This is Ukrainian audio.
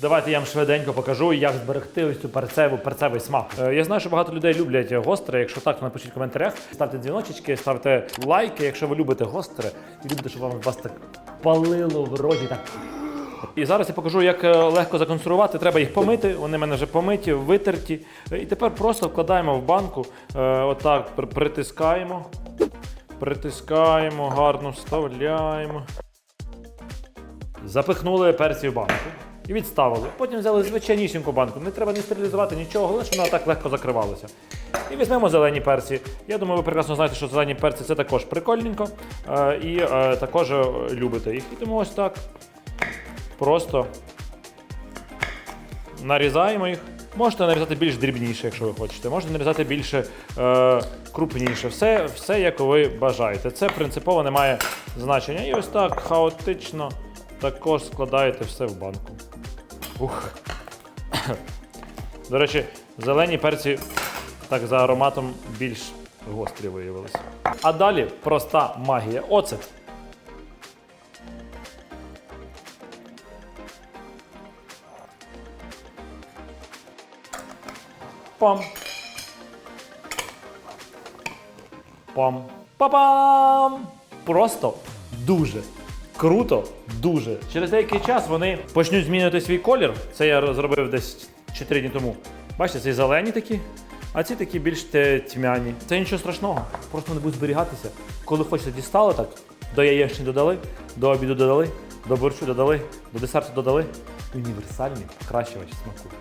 Давайте я вам швиденько покажу, як зберегти ось цю перцеву, перцевий смак. Е, Я знаю, що багато людей люблять гостре. Якщо так, то напишіть в коментарях. Ставте дзвіночечки, ставте лайки, якщо ви любите гостре і любите, щоб вам вас так палило в роті. Так. І зараз я покажу, як е, легко законсервувати. Треба їх помити. Вони в мене вже помиті, витерті. І тепер просто вкладаємо в банку. е, Отак притискаємо. Притискаємо, гарно вставляємо. Запихнули перці в банку і відставили. Потім взяли звичайнісіньку банку. Не треба ні стерилізувати, нічого, головне, вона так легко закривалася. І візьмемо зелені перці. Я думаю, ви прекрасно знаєте, що зелені перці це також прикольненько. е, І е, також е, любите їх. І тому ось так. Просто нарізаємо їх. Можете нарізати більш дрібніше, якщо ви хочете. Можете нарізати більше е, крупніше. Все, все, як ви бажаєте. Це принципово не має значення. І ось так хаотично також складаєте все в банку. Ух. До речі, зелені перці так за ароматом більш гострі виявилися. А далі проста магія. Оцет. Пам. Пам. Па-пам! Просто дуже круто, дуже. Через деякий час вони почнуть змінювати свій колір. Це я зробив десь 4 дні тому. Бачите, ці зелені такі, а ці такі більш тьмяні. Це нічого страшного, просто вони будуть зберігатися. Коли хочете дістали так, до яєчні додали, до обіду додали, до борщу додали, до десерту додали. Універсальний покращувач смаку.